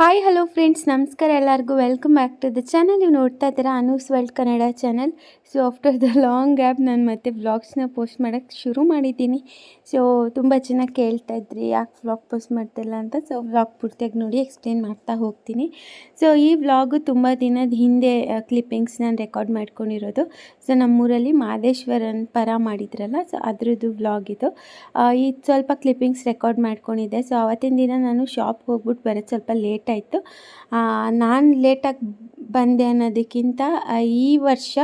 Hi hello friends ನಮಸ್ಕಾರ ಎಲ್ಲರಿಗೂ. Welcome back to the channel ನೀವು ನೋಡ್ತಾ ಇದ್ದೀರಾ Anoos world Kannada channel so after the long gap ನಾನು ಮತ್ತೆ ವ್ಲಾಗ್ಸ್ನ ಪೋಸ್ಟ್ ಮಾಡೋಕ್ಕೆ ಶುರು ಮಾಡಿದ್ದೀನಿ. ಸೊ ತುಂಬ ಜನ ಕೇಳ್ತಾ ಇದ್ರಿ, ಯಾಕೆ ವ್ಲಾಗ್ ಪೋಸ್ಟ್ ಮಾಡ್ತಿಲ್ಲ ಅಂತ. ಸೊ ವ್ಲಾಗ್ ಪೂರ್ತಿಯಾಗಿ ನೋಡಿ ಎಕ್ಸ್ಪ್ಲೇನ್ ಮಾಡ್ತಾ ಹೋಗ್ತೀನಿ. ಸೊ ಈ ವ್ಲಾಗು ತುಂಬ ದಿನದ ಹಿಂದೆ ಕ್ಲಿಪ್ಪಿಂಗ್ಸ್ ನಾನು ರೆಕಾರ್ಡ್ ಮಾಡ್ಕೊಂಡಿರೋದು. ಸೊ ನಮ್ಮೂರಲ್ಲಿ ಮಾದೇಶ್ವರನ್ ಪರ ಮಾಡಿದ್ರಲ್ಲ ಸೊ ಅದರದ್ದು ವ್ಲಾಗ್ ಇದು. ಈ ಸ್ವಲ್ಪ ಕ್ಲಿಪ್ಪಿಂಗ್ಸ್ ರೆಕಾರ್ಡ್ ಮಾಡ್ಕೊಂಡಿದ್ದೆ. ಸೊ ಅವತ್ತಿನ ದಿನ ನಾನು ಶಾಪ್ಗೆ ಹೋಗ್ಬಿಟ್ಟು ಬರೋದು ಸ್ವಲ್ಪ ಲೇಟ್ ಆಯಿತು ನಾನು ಲೇಟಾಗಿ ಬಂದೆ ಅನ್ನೋದಕ್ಕಿಂತ ಈ ವರ್ಷ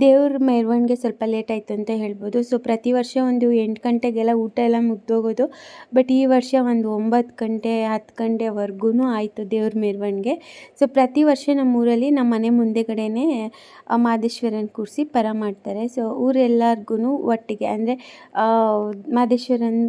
ದೇವ್ರ ಮೆರವಣಿಗೆ ಸ್ವಲ್ಪ ಲೇಟಾಯಿತು ಅಂತ ಹೇಳ್ಬೋದು. ಸೊ ಪ್ರತಿ ವರ್ಷ ಒಂದು ಎಂಟು ಗಂಟೆಗೆಲ್ಲ ಊಟ ಎಲ್ಲ ಮುಗ್ದೋಗೋದು. ಬಟ್ ಈ ವರ್ಷ ಒಂದು ಒಂಬತ್ತು ಗಂಟೆ ಹತ್ತು ಗಂಟೆವರೆಗೂ ಆಯಿತು ದೇವ್ರ ಮೆರವಣಿಗೆ. ಸೊ ಪ್ರತಿ ವರ್ಷ ನಮ್ಮ ಊರಲ್ಲಿ ನಮ್ಮ ಮನೆ ಮುಂದೆಗಡೆನೇ ಆ, ಮಾದೇಶ್ವರನ ಕೂರಿಸಿ ಪರ ಮಾಡ್ತಾರೆ. ಸೊ ಊರೆಲ್ಲರಿಗೂ ಒಟ್ಟಿಗೆ. ಅಂದರೆ ಮಾದೇಶ್ವರನ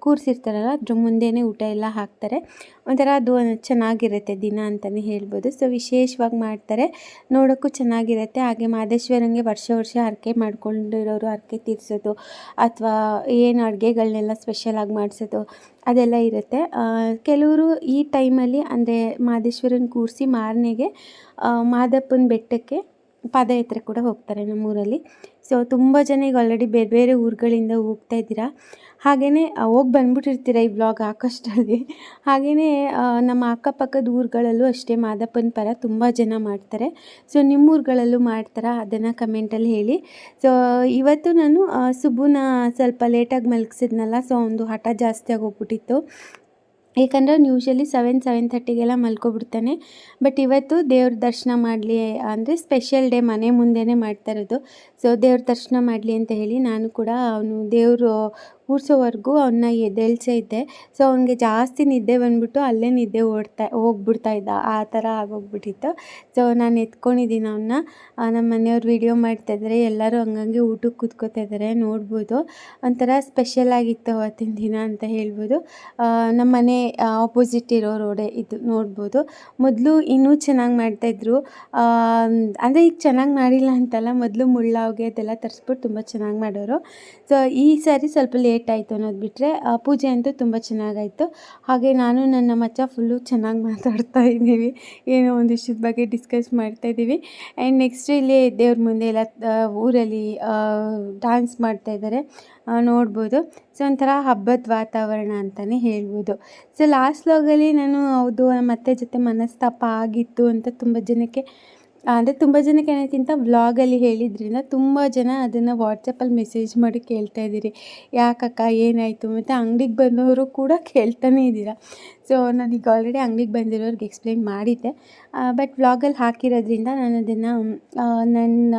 ಕೂರಿಸಿರ್ತಾರಲ್ಲ, ಅದ್ರ ಮುಂದೆನೇ ಊಟ ಎಲ್ಲ ಹಾಕ್ತಾರೆ. ಒಂಥರ ಅದು ಚೆನ್ನಾಗಿರುತ್ತೆ ದಿನ ಅಂತಲೇ ಹೇಳ್ಬೋದು. ಸೊ, ವಿಶೇಷವಾಗಿ ಮಾಡ್ತಾರೆ. ನೋಡೋಕ್ಕೂ ಚೆನ್ನಾಗಿರುತ್ತೆ. ಹಾಗೆ ಮಾದೇಶ್ವರಂಗೆ ವರ್ಷ ವರ್ಷ ಹರಕೆ ಮಾಡ್ಕೊಂಡಿರೋರು ಹರಕೆ ತೀರಿಸೋದು, ಅಥವಾ ಏನು ಅಡುಗೆಗಳನ್ನೆಲ್ಲ ಸ್ಪೆಷಲಾಗಿ ಮಾಡಿಸೋದು, ಅದೆಲ್ಲ ಇರುತ್ತೆ. ಕೆಲವರು ಈ ಟೈಮಲ್ಲಿ ಅಂದರೆ ಮಾದೇಶ್ವರನ ಕೂರಿಸಿ ಮಾರನೆಗೆ ಮಾದಪ್ಪನ ಬೆಟ್ಟಕ್ಕೆ ಪಾದಯಾತ್ರೆ ಕೂಡ ಹೋಗ್ತಾರೆ ನಮ್ಮೂರಲ್ಲಿ. ಸೊ ತುಂಬ ಜನ ಈಗ ಆಲ್ರೆಡಿ ಬೇರೆ ಬೇರೆ ಊರುಗಳಿಂದ ಹೋಗ್ತಾ ಇದ್ದೀರಾ? ಹಾಗೆಯೇ ಹೋಗಿ ಬಂದ್ಬಿಟ್ಟಿರ್ತೀರ ಈ ಬ್ಲಾಗ್ ಹಾಕೋಷ್ಟರಲ್ಲಿ ಹಾಗೆಯೇ ನಮ್ಮ ಅಕ್ಕಪಕ್ಕದ ಊರುಗಳಲ್ಲೂ ಅಷ್ಟೇ ಮಾದಪ್ಪನ ಪರ ತುಂಬ ಜನ ಮಾಡ್ತಾರೆ. ಸೊ ನಿಮ್ಮ ಊರುಗಳಲ್ಲೂ ಮಾಡ್ತಾರಾ? ಅದನ್ನು ಕಮೆಂಟಲ್ಲಿ ಹೇಳಿ. ಸೊ ಇವತ್ತು ನಾನು ಸುಬ್ಬುನ ಸ್ವಲ್ಪ ಲೇಟಾಗಿ ಮಲಗಿಸಿದ್ನಲ್ಲ ಸೊ ಒಂದು ಹಠ ಜಾಸ್ತಿ ಆಗೋಗ್ಬಿಟ್ಟಿತ್ತು ಏಕೆಂದರೆ ಅವ್ನು ಯೂಶ್ವಲಿ ಸೆವೆನ್ ಸೆವೆನ್ ಥರ್ಟಿಗೆಲ್ಲ ಮಲ್ಕೊಬಿಡ್ತಾನೆ. ಬಟ್ ಇವತ್ತು ದೇವ್ರ ದರ್ಶನ ಮಾಡಲಿ ಅಂದರೆ ಸ್ಪೆಷಲ್ ಡೇ ಮನೆ ಮುಂದೆನೇ ಮಾಡ್ತಾ ಇರೋದು. ಸೊ ದೇವ್ರ ದರ್ಶನ ಮಾಡಲಿ ಅಂತ ಹೇಳಿ ನಾನು ಕೂಡ ಅವನು ದೇವರು ಕೂರ್ಸೋವರೆಗೂ ಅವನ್ನ ಇದ್ದೆ. ಸೊ ಅವನಿಗೆ ಜಾಸ್ತಿ ನಿದ್ದೆ ಬಂದುಬಿಟ್ಟು ಅಲ್ಲೇ ನಿದ್ದೆ ಓಡ್ತಾ, ಹೋಗ್ಬಿಡ್ತಾ ಇದ್ದ. ಆ ಥರ ಆಗೋಗ್ಬಿಟ್ಟಿತ್ತು. ಸೊ ನಾನು ಎತ್ಕೊಂಡಿದ್ದೀನಿ ಅವನ್ನ ನಮ್ಮ ಮನೆಯವ್ರು ವೀಡಿಯೋ ಮಾಡ್ತಾಯಿದ್ದಾರೆ ಎಲ್ಲರೂ ಹಂಗಂಗೆ ಊಟಕ್ಕೆ ಕೂತ್ಕೋತಾ ಇದ್ದಾರೆ ನೋಡ್ಬೋದು. ಒಂಥರ ಸ್ಪೆಷಲ್ ಆಗಿತ್ತು ಅವತ್ತಿನ ದಿನ ಅಂತ ಹೇಳ್ಬೋದು. ನಮ್ಮ ಮನೆ ಆಪೋಸಿಟ್ ಇರೋ ರೋಡೇ ಇದು ನೋಡ್ಬೋದು. ಮೊದಲು ಇನ್ನೂ ಚೆನ್ನಾಗಿ ಮಾಡ್ತಾಯಿದ್ರು ಅಂದರೆ ಈಗ ಚೆನ್ನಾಗಿ ಮಾಡಿಲ್ಲ ಅಂತಲ್ಲ, ಮೊದಲು ಮುಳ್ಳಾವ್ಗೆ ಅದೆಲ್ಲ ತರಿಸ್ಬಿಟ್ಟು ತುಂಬ ಚೆನ್ನಾಗಿ ಮಾಡೋರು. ಸೊ ಈ ಸಾರಿ ಸ್ವಲ್ಪ ಲೇಟ್ ಆಯಿತು ಅನ್ನೋದು ಬಿಟ್ಟರೆ ಪೂಜೆ ಅಂತೂ ತುಂಬ ಚೆನ್ನಾಗಾಯಿತು. ಹಾಗೆ ನಾನು ನನ್ನ ಮಚ್ಚ ಫುಲ್ಲು ಚೆನ್ನಾಗಿ ಮಾತಾಡ್ತಾ ಇದ್ದೀವಿ. ಏನೋ ಒಂದಿಷ್ಟದ ಬಗ್ಗೆ ಡಿಸ್ಕಸ್ ಮಾಡ್ತಾ ಇದ್ದೀವಿ. ಆ್ಯಂಡ್ ನೆಕ್ಸ್ಟ್ ಇಲ್ಲಿ ದೇವ್ರ ಮುಂದೆ ಎಲ್ಲ ಊರಲ್ಲಿ ಡ್ಯಾನ್ಸ್ ಮಾಡ್ತಾ ಇದ್ದಾರೆ ನೋಡ್ಬೋದು. ಸೊ ಒಂಥರ ಹಬ್ಬದ ವಾತಾವರಣ ಅಂತಲೇ ಹೇಳ್ಬೋದು. ಸೊ ಲಾಸ್ಟ್ ಲಾಗಲ್ಲಿ ನಾನು ಹೌದು ನಮ್ಮ ಅತ್ತೆ ಜೊತೆ ಮನಸ್ತಾಪ ಆಗಿತ್ತು ಅಂತ ತುಂಬ ಜನಕ್ಕೆ ಅಂದರೆ ತುಂಬ ಜನಕ್ಕೆ ಏನಕ್ಕಿಂತ ವ್ಲಾಗಲ್ಲಿ ಹೇಳಿದ್ರಿಂದ ತುಂಬ ಜನ ಅದನ್ನು ವಾಟ್ಸಪ್ಪಲ್ಲಿ ಮೆಸೇಜ್ ಮಾಡಿ ಕೇಳ್ತಾ ಇದ್ದೀರಿ. ಯಾಕಕ್ಕ, ಏನಾಯಿತು? ಮತ್ತು ಅಂಗಡಿಗೆ ಬಂದವರು ಕೂಡ ಕೇಳ್ತಾನೆ ಇದ್ದೀರಾ? ಸೊ ನಾನೀಗ ಆಲ್ರೆಡಿ ಅಂಗಡಿಗೆ ಬಂದಿರೋರಿಗೆ ಎಕ್ಸ್ಪ್ಲೈನ್ ಮಾಡಿದ್ದೆ. ಬಟ್ ವ್ಲಾಗಲ್ಲಿ ಹಾಕಿರೋದ್ರಿಂದ ನಾನು ಅದನ್ನು ನನ್ನ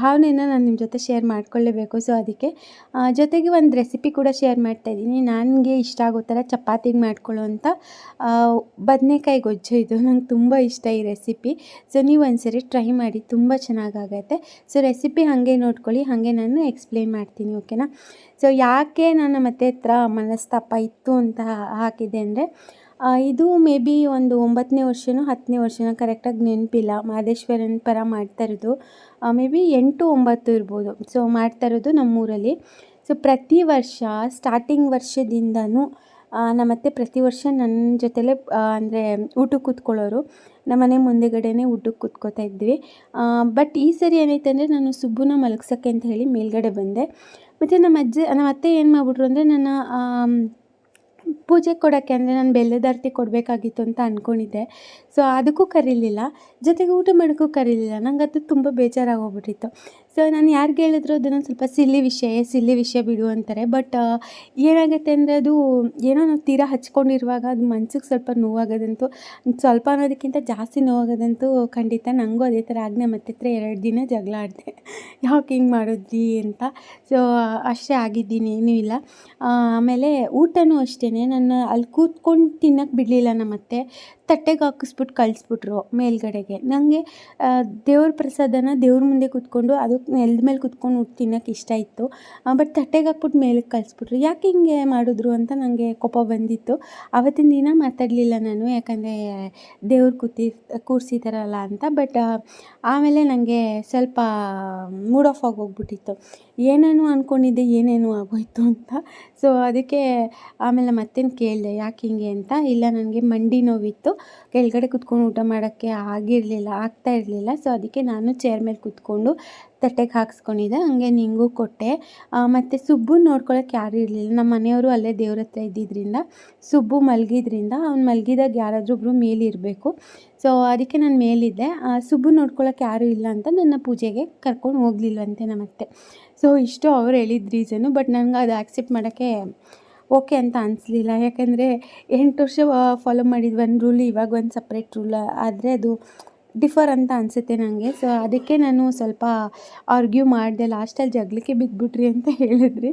ಭಾವನೆನ ನಾನು ನಿಮ್ಮ ಜೊತೆ ಶೇರ್ ಮಾಡಿಕೊಳ್ಳೇಬೇಕು. ಸೊ ಅದಕ್ಕೆ ಜೊತೆಗೆ ಒಂದು ರೆಸಿಪಿ ಕೂಡ ಶೇರ್ ಮಾಡ್ತಾ ಇದ್ದೀನಿ. ನನಗೆ ಇಷ್ಟ ಆಗೋ ಥರ ಚಪಾತಿಗೆ ಮಾಡ್ಕೊಳ್ಳೋವಂಥ ಬದನೆಕಾಯಿ ಗೊಜ್ಜು ಇದು. ನಂಗೆ ತುಂಬ ಇಷ್ಟ ಈ ರೆಸಿಪಿ ಸೊ ನೀವು ಒಂದ್ಸರಿ ಟ್ರೈ ಮಾಡಿ, ತುಂಬ ಚೆನ್ನಾಗಾಗತ್ತೆ. ಸೊ ರೆಸಿಪಿ ಹಾಗೆ ನೋಡ್ಕೊಳ್ಳಿ, ಹಾಗೆ ನಾನು ಎಕ್ಸ್ಪ್ಲೇನ್ ಮಾಡ್ತೀನಿ ಓಕೆನಾ ಸೊ ಯಾಕೆ ನಾನು ಮತ್ತೆ ಹತ್ರ ಮನಸ್ತಾಪ ಇತ್ತು ಅಂತ ಹಾಕಿದೆ ಅಂದರೆ ಇದು ಮೇ ಬಿ ಒಂದು ಒಂಬತ್ತನೇ ವರ್ಷನೋ ಹತ್ತನೇ ವರ್ಷನೋ ಕರೆಕ್ಟಾಗಿ ನೆನಪಿಲ್ಲ. ಮಹದೇಶ್ವರನ ಪರ ಮಾಡ್ತಾ ಇರೋದು. ಮೇ ಬಿ ಎಂಟು ಒಂಬತ್ತು ಇರ್ಬೋದು. ಸೊ ಮಾಡ್ತಾ ಇರೋದು ನಮ್ಮೂರಲ್ಲಿ. ಸೊ ಪ್ರತಿ ವರ್ಷ ಸ್ಟಾರ್ಟಿಂಗ್ ವರ್ಷದಿಂದನೂ ನಮ್ಮತ್ತೆ ಪ್ರತಿ ವರ್ಷ ನನ್ನ ಜೊತೆಲೇ ಅಂದರೆ ಊಟಕ್ಕೆ ಕೂತ್ಕೊಳ್ಳೋರು. ನಮ್ಮನೆ ಮುಂದೆಗಡೆನೇ ಊಟಕ್ಕೆ ಕೂತ್ಕೋತಾ ಇದ್ವಿ. ಬಟ್ ಈ ಸರಿ ಏನೈತೆ ಅಂದರೆ ನಾನು ಸುಬ್ಬುನ ಮಲಗ್ಸೋಕ್ಕೆ ಅಂತ ಹೇಳಿ ಮೇಲ್ಗಡೆ ಬಂದೆ. ಮತ್ತು ನಮ್ಮ ಅಜ್ಜಿ, ನಮ್ಮ ಅತ್ತೆ ಏನು ಮಾಡ್ಬಿಟ್ರು ಅಂದರೆ ನನ್ನ ಪೂಜೆ ಕೊಡೋಕ್ಕೆ ಅಂದರೆ ನಾನು ಬೆಲ್ಲದ ಆರತಿ ಕೊಡಬೇಕಾಗಿತ್ತು ಅಂತ ಅಂದ್ಕೊಂಡಿದ್ದೆ. ಸೊ ಅದಕ್ಕೂ ಕರೀಲಿಲ್ಲ. ಜೊತೆಗೆ ಊಟ ಮಾಡೋಕ್ಕೂ ಕರೀಲಿಲ್ಲ. ನಂಗೆ ಅದು ತುಂಬ ಬೇಜಾರಾಗೋಗ್ಬಿಟ್ಟಿತ್ತು. ಸೊ ನಾನು ಯಾರು ಹೇಳಿದ್ರು ಅದನ್ನು ಸ್ವಲ್ಪ ಸಿಲ್ಲಿ ವಿಷಯ ಸಿಲ್ಲಿ ವಿಷಯ ಬಿಡು ಅಂತಾರೆ. ಬಟ್ ಏನಾಗುತ್ತೆ ಅಂದರೆ ಅದು ಏನೋ ನಾವು ತೀರಾ ಹಚ್ಕೊಂಡಿರುವಾಗ ಅದು ಮನ್ಸಿಗೆ ಸ್ವಲ್ಪ ನೋವಾಗೋದಂತೂ, ಸ್ವಲ್ಪ ಅನ್ನೋದಕ್ಕಿಂತ ಜಾಸ್ತಿ ನೋವಾಗೋದಂತೂ ಖಂಡಿತ ನನಗೂ ಅದೇ ಥರ. ಆಜ್ಞೆ ಮತ್ತೆ ಹತ್ರ ಎರಡು ದಿನ ಜಗಳ ಆಡಿದೆ. ಯಾಕೆ ಹಿಂಗೆ ಮಾಡಿದ್ರಿ ಅಂತ. ಸೊ ಅಷ್ಟೇ ಆಗಿದ್ದೀನಿ ಏನೂ ಇಲ್ಲ. ಆಮೇಲೆ ಊಟನೂ ಅಷ್ಟೇ ನಾನು ಅಲ್ಲಿ ಕೂತ್ಕೊಂಡು ತಿನ್ನೋಕೆ ಬಿಡಲಿಲ್ಲ ನಮ್ಮತ್ತೆ. ತಟ್ಟೆಗೆ ಹಾಕಿಸ್ಬಿಟ್ಟು ಕಳಿಸ್ಬಿಟ್ರು ಮೇಲ್ಗಡೆಗೆ. ನನಗೆ ದೇವ್ರ ಪ್ರಸಾದನ ದೇವ್ರ ಮುಂದೆ ಕೂತ್ಕೊಂಡು ಅದು ನೆಲದ ಮೇಲೆ ಕೂತ್ಕೊಂಡು ತಿನ್ನೋಕೆ ಇಷ್ಟ ಇತ್ತು. ಬಟ್ ತಟ್ಟೆಗೆ ಹಾಕ್ಬಿಟ್ಟು ಮೇಲಕ್ಕೆ ಕಳಿಸ್ಬಿಟ್ರು. ಯಾಕೆ ಹಿಂಗೆ ಮಾಡಿದ್ರು ಅಂತ ನನಗೆ ಕೋಪ ಬಂದಿತ್ತು. ಆವತ್ತಿನ ದಿನ ಮಾತಾಡಲಿಲ್ಲ ನಾನು, ಯಾಕಂದರೆ ದೇವ್ರು ಕೂತಿ, ಕೂರಿಸಿದಾರಲ್ಲ ಅಂತ. ಬಟ್ ಆಮೇಲೆ ನನಗೆ ಸ್ವಲ್ಪ ಮೂಡ್ ಆಫ್ ಆಗಿ ಹೋಗ್ಬಿಟ್ಟಿತ್ತು. ಏನೇನೋ ಅಂದ್ಕೊಂಡಿದ್ದೆ ಏನೇನೋ ಆಗೋಯ್ತು ಅಂತ. ಸೊ ಅದಕ್ಕೆ ಆಮೇಲೆ ಮತ್ತೇನು ಕೇಳಿದೆ, ಯಾಕೆ ಹಿಂಗೆ ಅಂತ. ಇಲ್ಲ ನನಗೆ ಮಂಡಿ ನೋವಿತ್ತು. ಕೆಳಗಡೆ ಕುತ್ಕೊಂಡು ಊಟ ಮಾಡೋಕ್ಕೆ ಆಗಿರಲಿಲ್ಲ, ಆಗ್ತಾ ಇರಲಿಲ್ಲ. ಸೊ ಅದಕ್ಕೆ ನಾನು ಚೇರ್ ಮೇಲೆ ಕುತ್ಕೊಂಡು ತಟ್ಟೆಗೆ ಹಾಕ್ಸ್ಕೊಂಡಿದ್ದೆ. ಹಂಗೆ ನಿಂಗೂ ಕೊಟ್ಟೆ. ಮತ್ತು ಸುಬ್ಬು ನೋಡ್ಕೊಳಕ್ಕೆ ಯಾರೂ ಇರಲಿಲ್ಲ. ನಮ್ಮ ಮನೆಯವರು ಅಲ್ಲೇ ದೇವ್ರ ಹತ್ರ ಇದ್ದಿದ್ದರಿಂದ ಸುಬ್ಬು ಮಲಗಿದ್ರಿಂದ, ಅವ್ನು ಮಲಗಿದಾಗ ಯಾರಾದರೂ ಒಬ್ಬರು ಮೇಲಿರಬೇಕು ಸೊ ಅದಕ್ಕೆ ನಾನು ಮೇಲಿದ್ದೆ. ಸುಬ್ಬು ನೋಡ್ಕೊಳಕ್ಕೆ ಯಾರೂ ಇಲ್ಲ ಅಂತ ನನ್ನ ಪೂಜೆಗೆ ಕರ್ಕೊಂಡು ಹೋಗ್ಲಿಲ್ವಂತೆ ನಮ್ಮತ್ತೆ. ಸೊ ಇಷ್ಟು ಅವ್ರು ಹೇಳಿದ ರೀಸನು ಬಟ್ ನನಗೆ ಅದು ಆ್ಯಕ್ಸೆಪ್ಟ್ ಮಾಡೋಕ್ಕೆ ಓಕೆ ಅಂತ ಅನಿಸ್ಲಿಲ್ಲ. ಯಾಕೆಂದರೆ ಎಂಟು ವರ್ಷ ಫಾಲೋ ಮಾಡಿದ ಒಂದು ರೂಲ್ ಇವಾಗ ಒಂದು ಸಪ್ರೇಟ್ ರೂಲ್ ಆದರೆ ಅದು ಡಿಫರ್ ಅಂತ ಅನಿಸುತ್ತೆ ನನಗೆ ಸೊ ಅದಕ್ಕೆ ನಾನು ಸ್ವಲ್ಪ ಆರ್ಗ್ಯೂ ಮಾಡಿದೆ. ಲಾಸ್ಟಲ್ಲಿ ಜಗಳಕ್ಕೆ ಬಿದ್ದುಬಿಟ್ರಿ ಅಂತ ಹೇಳಿದ್ರಿ.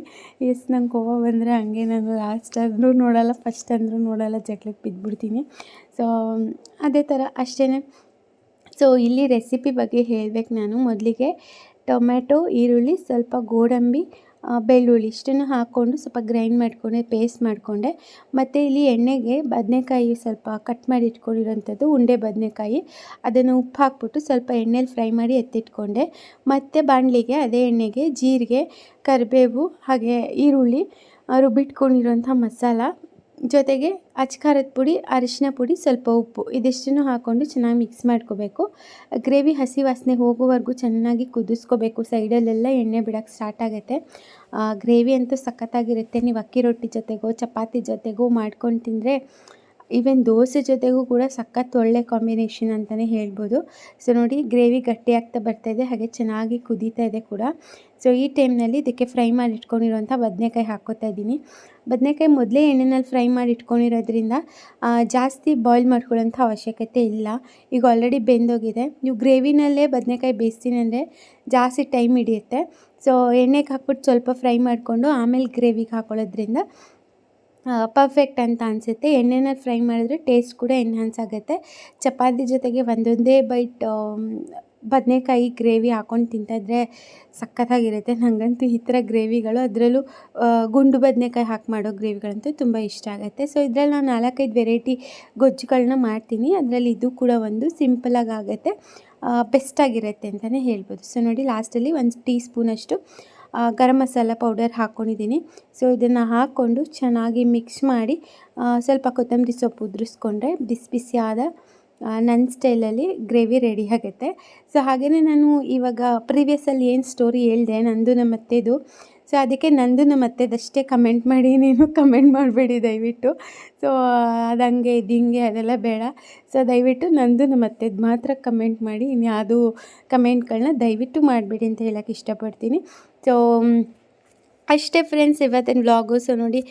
ಎಸ್ ನಂಗೆ ಕೋವ ಬಂದರೆ ಹಂಗೆ ನಾನು ಲಾಸ್ಟ್ ಅಂದರೂ ನೋಡೋಲ್ಲ ಫಸ್ಟ್ ಅಂದರೂ ನೋಡೋಲ್ಲ ಜಗಳಕ್ಕೆ ಬಿದ್ದುಬಿಡ್ತೀನಿ ಸೊ ಅದೇ ಥರ ಅಷ್ಟೇ ಸೊ ಇಲ್ಲಿ ರೆಸಿಪಿ ಬಗ್ಗೆ ಹೇಳಬೇಕು ನಾನು ಮೊದಲಿಗೆ. ಟೊಮೆಟೊ ಈರುಳ್ಳಿ, ಸ್ವಲ್ಪ ಗೋಡಂಬಿ ಬೆಳ್ಳುಳ್ಳಿ ಇಷ್ಟನ್ನು ಹಾಕ್ಕೊಂಡು ಸ್ವಲ್ಪ ಗ್ರೈಂಡ್ ಮಾಡಿಕೊಂಡೆ, ಪೇಸ್ಟ್ ಮಾಡಿಕೊಂಡೆ. ಮತ್ತು ಇಲ್ಲಿ ಎಣ್ಣೆಗೆ ಬದನೆಕಾಯಿ ಸ್ವಲ್ಪ ಕಟ್ ಮಾಡಿ ಇಟ್ಕೊಂಡಿರೋಂಥದ್ದು ಉಂಡೆ ಬದನೆಕಾಯಿ. ಅದನ್ನು ಉಪ್ಪು ಹಾಕ್ಬಿಟ್ಟು ಸ್ವಲ್ಪ ಎಣ್ಣೆಲಿ ಫ್ರೈ ಮಾಡಿ ಎತ್ತಿಟ್ಕೊಂಡೆ. ಮತ್ತು ಬಾಣಲಿಗೆ ಅದೇ ಎಣ್ಣೆಗೆ ಜೀರಿಗೆ, ಕರಿಬೇವು, ಹಾಗೆ ಈರುಳ್ಳಿ, ರುಬ್ಬಿಟ್ಕೊಂಡಿರೋಂಥ ಮಸಾಲ ಜೊತೆಗೆ ಅಚ್ಕಾರದ ಪುಡಿ, ಅರಿಶಿನ ಪುಡಿ, ಸ್ವಲ್ಪ ಉಪ್ಪು. ಇದಿಷ್ಟನ್ನು ಹಾಕ್ಕೊಂಡು ಚೆನ್ನಾಗಿ ಮಿಕ್ಸ್ ಮಾಡ್ಕೋಬೇಕು. ಗ್ರೇವಿ ಹಸಿ ವಾಸನೆ ಹೋಗೋವರೆಗೂ ಚೆನ್ನಾಗಿ ಕುದಿಸ್ಕೋಬೇಕು. ಸೈಡಲ್ಲೆಲ್ಲ ಎಣ್ಣೆ ಬಿಡೋಕ್ಕೆ ಸ್ಟಾರ್ಟ್ ಆಗುತ್ತೆ. ಗ್ರೇವಿ ಅಂತೂ ಸಖತ್ತಾಗಿರುತ್ತೆ. ನೀವು ಅಕ್ಕಿ ರೊಟ್ಟಿ ಜೊತೆಗೋ, ಚಪಾತಿ ಜೊತೆಗೋ ಮಾಡ್ಕೊಂಡು ತಿಂದರೆ ಈವನ್ ದೋಸೆ ಜೊತೆಗೂ ಕೂಡ ಸಖತ್ ಒಳ್ಳೆ ಕಾಂಬಿನೇಷನ್ ಅಂತಲೇ ಹೇಳ್ಬೋದು. ಸೊ ನೋಡಿ ಗ್ರೇವಿ ಗಟ್ಟಿ ಆಗ್ತಾ ಬರ್ತಾಯಿದೆ ಹಾಗೆ ಚೆನ್ನಾಗಿ ಕುದೀತಾ ಇದೆ ಕೂಡ. ಸೊ ಈ ಟೈಮ್ನಲ್ಲಿ ಇದಕ್ಕೆ ಫ್ರೈ ಮಾಡಿ ಇಟ್ಕೊಂಡಿರೋಂಥ ಬದನೆಕಾಯಿ ಹಾಕೋತಾ ಇದ್ದೀನಿ. ಬದನೆಕಾಯಿ ಮೊದಲೇ ಎಣ್ಣೆನಲ್ಲಿ ಫ್ರೈ ಮಾಡಿ ಇಟ್ಕೊಂಡಿರೋದ್ರಿಂದ ಜಾಸ್ತಿ ಬಾಯ್ಲ್ ಮಾಡ್ಕೊಳ್ಳೋಂಥ ಅವಶ್ಯಕತೆ ಇಲ್ಲ. ಈಗ ಆಲ್ರೆಡಿ ಬೆಂದೋಗಿದೆ. ನೀವು ಗ್ರೇವಿನಲ್ಲೇ ಬದನೆಕಾಯಿ ಬೇಯಿಸ್ತೀನಿ ಅಂದರೆ ಜಾಸ್ತಿ ಟೈಮ್ ಹಿಡಿಯುತ್ತೆ. ಸೊ ಎಣ್ಣೆಗೆ ಹಾಕ್ಬಿಟ್ಟು ಸ್ವಲ್ಪ ಫ್ರೈ ಮಾಡಿಕೊಂಡು ಆಮೇಲೆ ಗ್ರೇವಿಗೆ ಹಾಕೊಳ್ಳೋದ್ರಿಂದ ಪರ್ಫೆಕ್ಟ್ ಅಂತ ಅನಿಸುತ್ತೆ. ಎಣ್ಣೆನ ಫ್ರೈ ಮಾಡಿದ್ರೆ ಟೇಸ್ಟ್ ಕೂಡ ಎನ್ಹಾನ್ಸ್ ಆಗುತ್ತೆ. ಚಪಾತಿ ಜೊತೆಗೆ ಒಂದೊಂದೇ ಬೈಟ್ ಬದನೆಕಾಯಿ ಗ್ರೇವಿ ಹಾಕ್ಕೊಂಡು ತಿಂತಾಯಿದ್ರೆ ಸಖತ್ತಾಗಿರುತ್ತೆ. ನನಗಂತೂ ಈ ಥರ ಗ್ರೇವಿಗಳು ಅದರಲ್ಲೂ ಗುಂಡು ಬದನೆಕಾಯಿ ಹಾಕಿ ಮಾಡೋ ಗ್ರೇವಿಗಳಂತೂ ತುಂಬ ಇಷ್ಟ ಆಗುತ್ತೆ. ಸೊ ಇದರಲ್ಲಿ ನಾನು ನಾಲ್ಕೈದು ವೆರೈಟಿ ಗೊಜ್ಜುಗಳನ್ನ ಮಾಡ್ತೀನಿ. ಅದರಲ್ಲಿ ಇದು ಕೂಡ ಒಂದು ಸಿಂಪಲಾಗಿ ಆಗುತ್ತೆ. ಬೆಸ್ಟಾಗಿರುತ್ತೆ ಅಂತಲೇ ಹೇಳ್ಬೋದು. ಸೊ ನೋಡಿ ಲಾಸ್ಟಲ್ಲಿ ಒಂದು ಟೀ ಸ್ಪೂನಷ್ಟು ಗರಂ ಮಸಾಲ ಪೌಡರ್ ಹಾಕ್ಕೊಂಡಿದ್ದೀನಿ ಸೊ ಇದನ್ನು ಹಾಕ್ಕೊಂಡು ಚೆನ್ನಾಗಿ ಮಿಕ್ಸ್ ಮಾಡಿ ಸ್ವಲ್ಪ ಕೊತ್ತಂಬರಿ ಸೊಪ್ಪು ಉದುರಿಸ್ಕೊಂಡ್ರೆ ಬಿಸಿ ಬಿಸಿಯಾದ ನನ್ನ ಸ್ಟೈಲಲ್ಲಿ ಗ್ರೇವಿ ರೆಡಿ ಆಗುತ್ತೆ. ಸೊ ಹಾಗೆಯೇ ನಾನು ಇವಾಗ ಪ್ರೀವಿಯಸ್ಸಲ್ಲಿ ಏನು ಸ್ಟೋರಿ ಹೇಳಿದೆ ನಂದು ನಮ್ಮ ಅತ್ತೆದು ಸೊ ಅದಕ್ಕೆ ನಂದು ನಮ್ಮ ಅತ್ತೆದಷ್ಟೇ ಕಮೆಂಟ್ ಮಾಡಿ, ನೀನು ಕಮೆಂಟ್ ಮಾಡಬೇಡಿ ದಯವಿಟ್ಟು. ಸೊ ಅದು ಹಂಗೆ ಇದು ಹಿಂಗೆ ಅದೆಲ್ಲ ಬೇಡ. ಸೊ ದಯವಿಟ್ಟು ನಂದು ನಮ್ಮ ಅತ್ತೆದು ಮಾತ್ರ ಕಮೆಂಟ್ ಮಾಡಿ ಇನ್ಯಾವುದು ಕಮೆಂಟ್ಗಳನ್ನ ದಯವಿಟ್ಟು ಮಾಡಬೇಡಿ ಅಂತ ಹೇಳೋಕ್ಕೆ ಇಷ್ಟಪಡ್ತೀನಿ. ಸೊ ಅಷ್ಟೇ ಫ್ರೆಂಡ್ಸ್ ಇವತ್ತಿನ ವ್ಲಾಗು ಸೊ ನೋಡಿ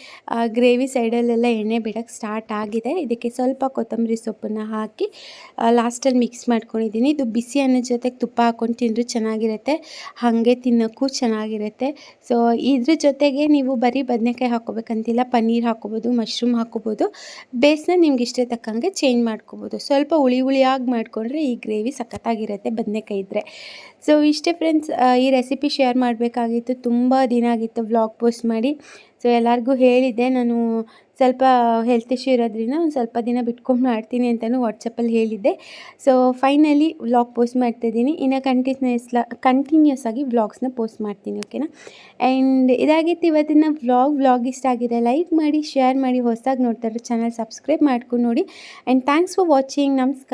ಗ್ರೇವಿ ಸೈಡಲ್ಲೆಲ್ಲ ಎಣ್ಣೆ ಬಿಡೋಕ್ಕೆ ಸ್ಟಾರ್ಟ್ ಆಗಿದೆ. ಇದಕ್ಕೆ ಸ್ವಲ್ಪ ಕೊತ್ತಂಬರಿ ಸೊಪ್ಪನ್ನು ಹಾಕಿ ಲಾಸ್ಟಲ್ಲಿ ಮಿಕ್ಸ್ ಮಾಡ್ಕೊಂಡಿದ್ದೀನಿ. ಇದು ಬಿಸಿ ಅನ್ನದ ಜೊತೆಗೆ ತುಪ್ಪ ಹಾಕ್ಕೊಂಡು ತಿಂದರೂ ಚೆನ್ನಾಗಿರುತ್ತೆ. ಹಾಗೆ ತಿನ್ನೋಕ್ಕೂ ಚೆನ್ನಾಗಿರುತ್ತೆ. ಸೊ ಇದ್ರ ಜೊತೆಗೆ ನೀವು ಬರೀ ಬದನೆಕಾಯಿ ಹಾಕ್ಕೋಬೇಕಂತಿಲ್ಲ ಪನ್ನೀರ್ ಹಾಕ್ಕೋಬೋದು ಮಶ್ರೂಮ್ ಹಾಕ್ಕೋಬೋದು ಬೇಸ್ನ ನಿಮ್ಗೆ ಇಷ್ಟೇ ತಕ್ಕಂಗೆ ಚೇಂಜ್ ಮಾಡ್ಕೋಬೋದು. ಸ್ವಲ್ಪ ಹುಳಿ ಹುಳಿಯಾಗಿ ಮಾಡಿಕೊಂಡ್ರೆ ಈ ಗ್ರೇವಿ ಸಖತ್ತಾಗಿರುತ್ತೆ ಬದನೆಕಾಯಿ ಇದ್ದರೆ ಸೊ ಇಷ್ಟೇ ಫ್ರೆಂಡ್ಸ್ ಈ ರೆಸಿಪಿ ಶೇರ್ ಮಾಡಬೇಕಾಗಿತ್ತು. ತುಂಬ ದಿನ ಆಗಿತ್ತು ವ್ಲಾಗ್ ಪೋಸ್ಟ್ ಮಾಡಿ. ಸೊ ಎಲ್ಲರಿಗೂ ಹೇಳಿದ್ದೆ, ನಾನು ಸ್ವಲ್ಪ ಹೆಲ್ತ್ ಇಶ್ಯೂ ಇರೋದ್ರಿಂದ ಒಂದು ಸ್ವಲ್ಪ ದಿನ ಬಿಟ್ಕೊಂಡು ಮಾಡ್ತೀನಿ ಅಂತಲೂ ವಾಟ್ಸಪ್ಪಲ್ಲಿ ಹೇಳಿದ್ದೆ. ಸೊ ಫೈನಲಿ ವ್ಲಾಗ್ ಪೋಸ್ಟ್ ಮಾಡ್ತಾಯಿದ್ದೀನಿ ಇನ್ನು ಕಂಟಿನ್ಯೂಸ್ ಕಂಟಿನ್ಯೂಸ್ ಆಗಿ ವ್ಲಾಗ್ಸ್ನ ಪೋಸ್ಟ್ ಮಾಡ್ತೀನಿ ಓಕೆನಾ ಆ್ಯಂಡ್ ಇದಾಗಿತ್ತು ಇವತ್ತಿನ ವ್ಲಾಗ್ ವ್ಲಾಗ್ ಇಷ್ಟ ಆಗಿದೆ ಲೈಕ್ ಮಾಡಿ ಶೇರ್ ಮಾಡಿ, ಹೊಸದಾಗಿ ನೋಡ್ತಾರೆ ಚಾನಲ್ ಸಬ್ಸ್ಕ್ರೈಬ್ ಮಾಡ್ಕೊಂಡು ನೋಡಿ. ಆ್ಯಂಡ್ ಥ್ಯಾಂಕ್ಸ್ ಫಾರ್ ವಾಚಿಂಗ್ ನಮಸ್ಕಾರ.